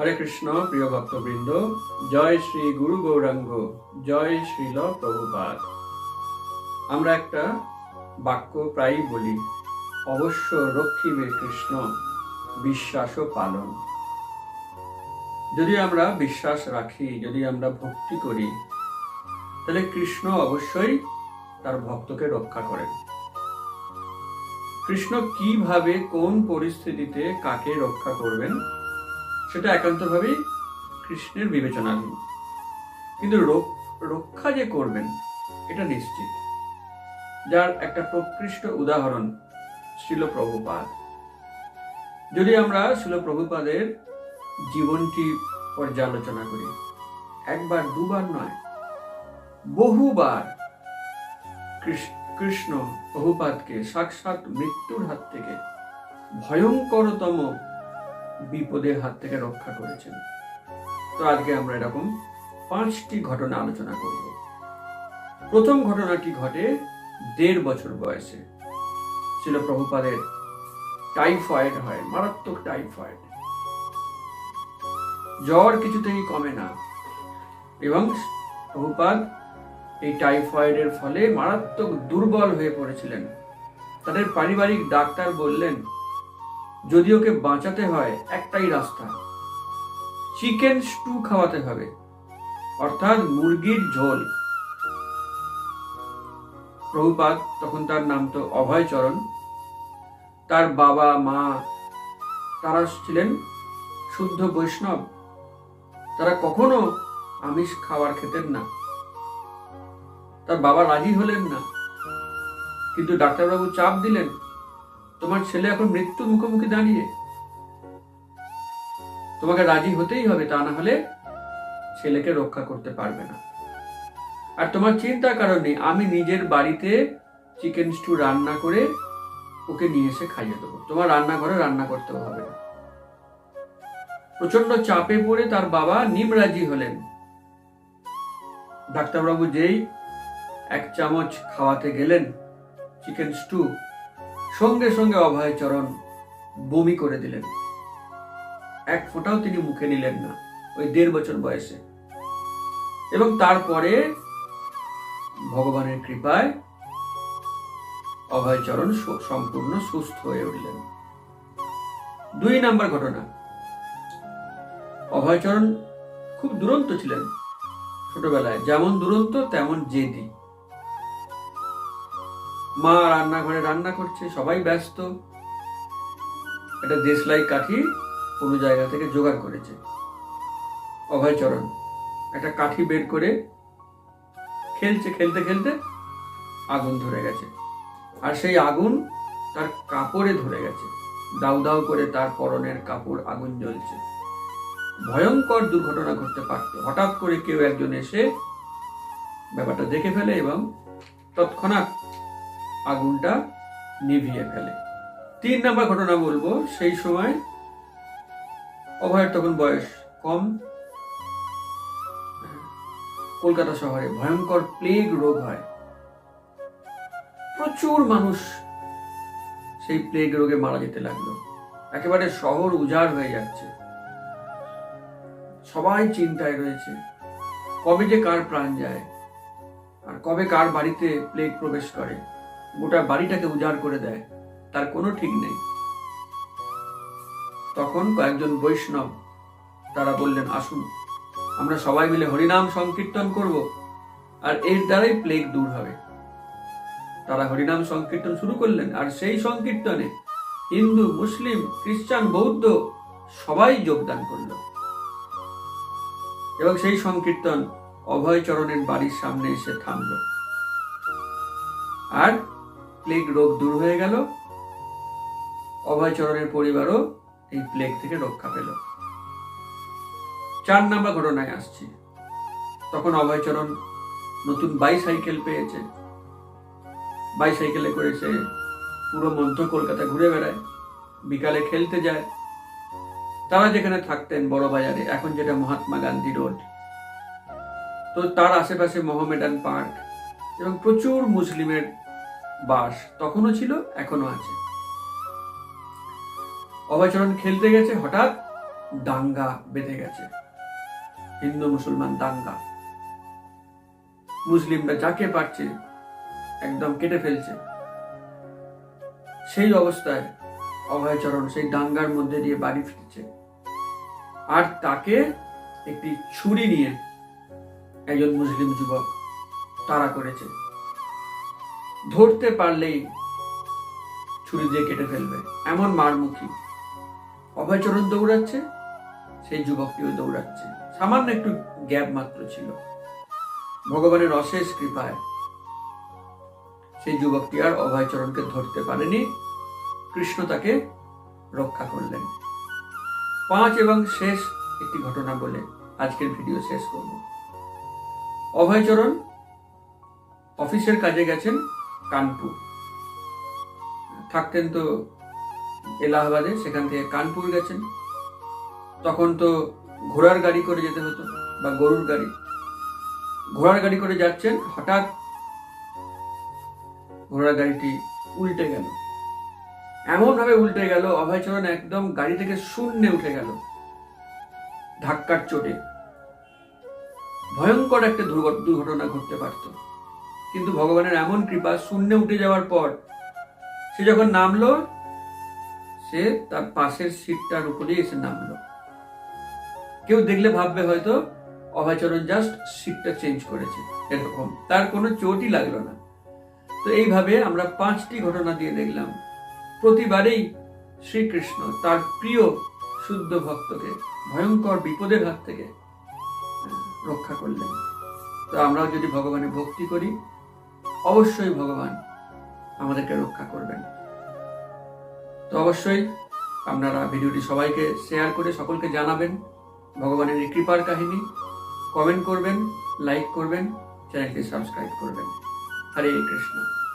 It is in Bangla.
হরে কৃষ্ণ, প্রিয় ভক্তবৃন্দ, জয় শ্রী গুরু গৌরাঙ্গ, জয় শ্রীল প্রভুপাদ। আমরা একটা বাক্য প্রায়ই বলি, অবশ্য রক্ষিবে কৃষ্ণ বিশ্বাস ও পালন। যদি আমরা বিশ্বাস রাখি, যদি আমরা ভক্তি করি, তাহলে কৃষ্ণ অবশ্যই তার ভক্তকে রক্ষা করেন। কৃষ্ণ কীভাবে কোন পরিস্থিতিতে কাকে রক্ষা করবেন সেটা একান্তভাবেই কৃষ্ণের বিবেচনাধীন কিন্তু রক- রক্ষা যে করবেন, এটা নিশ্চিত। যার একটা প্রকৃষ্ট উদাহরণ ছিল প্রভুপাদ। যদি আমরা ছিল প্রভুপাদের জীবনটি পর্যালোচনা করি, একবার, দুবার নয়, বহুবার কৃষ- কৃষ্ণ প্রভুপাদকে সাক্ষাৎ মৃত্যুর হাত থেকে ভয়ঙ্করতম বিপদের হাত থেকে রক্ষা করেছেন। তো আজকে আমরা এরকম পাঁচটি ঘটনা আলোচনা করব। প্রথম ঘটনাটি ঘটে? দেড় বছর বয়সে। ছিল প্রভুপাদের টাইফয়েড হয়, মারাত্মক টাইফয়েড। জ্বর কিছুতেই কমে না এবং প্রভুপাদ এই টাইফয়েডের ফলে মারাত্মক দুর্বল হয়ে পড়েছিলেন। তাদের পারিবারিক ডাক্তার বললেন যদি ওকে বাঁচাতে হয় একটাই রাস্তা। চিকেন স্টু খাওয়াতে হবে, অর্থাৎ মুরগির ঝোল। প্রভুপাদ, তখন তার নাম তো অভয়চরণ, তার বাবা, মা, তারা ছিলেন শুদ্ধ বৈষ্ণব। তারা কখনো আমিষ খাবার খেতেন না। তার বাবা রাজি হলেন না, কিন্তু ডাক্তারবাবু চাপ দিলেন তোমার ছেলে এখন মৃত্যু মুখোমুখি দাঁড়িয়ে। তোমাকে রাজি হতেই হবে, তা না হলে ছেলেকে রক্ষা করতে পারবে না। আর তোমার চিন্তার কারণে আমি নিজের বাড়িতে চিকেন স্টু রান্না করে ওকে নিয়ে এসে খাইয়ে দেবো। তোমার রান্নাঘরে রান্না করতেও হবে না। প্রচণ্ড চাপে পড়ে তার বাবা নিমরাজি হলেন। ডাক্তারবাবু যেই এক চামচ খাওয়াতে গেলেন চিকেন স্টু সঙ্গে সঙ্গে অভয়চরণ বমি করে দিলেন। এক ফোঁটাও তিনি মুখে নিলেন না, ওই দেড় বছর বয়সে। এবং তারপরে ভগবানের কৃপায় অভয়চরণ সম্পূর্ণ সুস্থ হয়ে উঠলেন। দুই নাম্বার ঘটনা। অভয়চরণ খুব দুরন্ত ছিলেন ছোটবেলায়, যেমন দুরন্ত তেমন জেদি। মা রান্নাঘরে রান্না করছে, সবাই ব্যস্ত। একটা দেশলাই কাঠি কোনো জায়গা থেকে জোগাড় করেছে। অভয়চরণ একটা কাঠি বের করে খেলছে, খেলতে খেলতে আগুন ধরে গেছে। আর সেই আগুন তার কাপড়ে ধরে গেছে। দাউ দাউ করে তার পরনের কাপড় আগুন জ্বলছে। ভয়ঙ্কর দুর্ঘটনা ঘটতে পারত। হঠাৎ করে কেউ একজন এসে ব্যাপারটা দেখে ফেলে এবং তৎক্ষণাৎ আগুনটা নিভিয়ে ফেলে। তিন নাম্বার ঘটনা বলব, সেই সময় অভয়ের তখন বয়স কম। কলকাতা শহরে ভয়ঙ্কর প্লেগ রোগ হয়। প্রচুর মানুষ সেই প্লেগ রোগে মারা যেতে লাগল। একেবারে শহর উজাড় হয়ে যাচ্ছে। সবাই চিন্তায় রয়েছে, কবে যে কার প্রাণ যায় আর কবে কার বাড়িতে প্লেগ প্রবেশ করে। গোটা বাড়িটাকে উজাড় করে দেয়, তার কোনো ঠিক নেই। তখন কয়েকজন বৈষ্ণব তারা বললেন, আসুন, আমরা সবাই মিলে হরিনাম সংকীর্তন করব আর এর দ্বারাই প্লেগ দূর হবে। তারা হরিনাম সংকীর্তন শুরু করলেন আর সেই সংকীর্তনে হিন্দু, মুসলিম, খ্রিস্টান, বৌদ্ধ সবাই যোগদান করল। এবং সেই সংকীর্তন অভয়চরণের বাড়ির সামনে এসে থামল। আর প্লেগ রোগ দূর হয়ে গেল। অভয়চরণের পরিবারও এই প্লেগ থেকে রক্ষা পেল। চার নাম্বার ঘটনায় আসছি। তখন অভয়চরণ নতুন বাইসাইকেল পেয়েছে। বাইসাইকেলে করে সে পুরো মধ্য কলকাতা ঘুরে বেড়ায়। বিকালে খেলতে যায়। তারা যেখানে থাকতেন বড় বাজারে এখন যেটা মহাত্মা গান্ধী রোড। তো তার আশেপাশে মোহামেডান পার্ক এবং প্রচুর মুসলিমের বাস তখনও ছিল এখনও আছে। অভয়চরণ খেলতে গেছে, হঠাৎ দাঙ্গা বেঁধে গেছে। হিন্দু মুসলমান দাঙ্গা। মুসলিমরা যাকে পারছে, একদম কেটে ফেলছে। সেই অবস্থায় অভয়চরণ সেই দাঙ্গার মধ্যে দিয়ে বাড়ি ফিরছে। আর তাকে একটি ছুরি নিয়ে একজন মুসলিম যুবক তাড়া করেছে। ধরতে পারলেই ছুরি দিয়ে কেটে ফেলবে। এমন মারমুখী। অভয়চরণ দৌড়াচ্ছে, সেই যুবকটিও দৌড়াচ্ছে। সামান্য একটু গ্যাপ মাত্র ছিল। ভগবানের অশেষ কৃপায় সেই যুবকটি আর অভয়চরণকে ধরতে পারেনি। কৃষ্ণ তাকে রক্ষা করলেন। পাঁচ এবং শেষ একটি ঘটনা বলে আজকের ভিডিও শেষ করব। অভয়চরণ অফিসের কাজে গেছেন। কানপুর। থাকতেন তো এলাহাবাদে, সেখান থেকে কানপুর গেছেন। তখন তো ঘোড়ার গাড়ি করে যেতে হতো বা গরুর গাড়ি। ঘোড়ার গাড়ি করে যাচ্ছেন, হঠাৎ ঘোড়ার গাড়িটি উল্টে গেল। এমন ভাবে উল্টে গেল, অভয়চরণ একদম গাড়ি থেকে শূন্যে উঠে গেল ধাক্কার চোটে। ভয়ঙ্কর একটা দুর্ঘট- দুর্ঘটনা ঘটতে পারত। কিন্তু ভগবানের এমন কৃপা শূন্যে উঠে যাওয়ার পর, সে যখন নামলো, সে তার পাশের সিটটার উপরেই এসে নামলো। কেউ দেখলে ভাববে হয়তো, অভয়চরণ জাস্ট সিটটা চেঞ্জ করেছে, এরকম। তার কোনো চোটই লাগল না। তো এইভাবে আমরা পাঁচটি ঘটনা দিয়ে দেখলাম। প্রতিবারেই শ্রীকৃষ্ণ তার প্রিয় শুদ্ধ ভক্তকে, ভয়ঙ্কর বিপদের হাত থেকে রক্ষা করলেন। তো আমরাও যদি ভগবানের ভক্তি করি অবশ্যই ভগবান আমাদেরকে রক্ষা করবেন। তো অবশ্যই আপনারা ভিডিওটি সবাইকে শেয়ার করে সকলকে জানাবেন। ভগবানের কৃপার কাহিনী। কমেন্ট করবেন লাইক করবেন চ্যানেলটি সাবস্ক্রাইব করবেন। হরে কৃষ্ণ।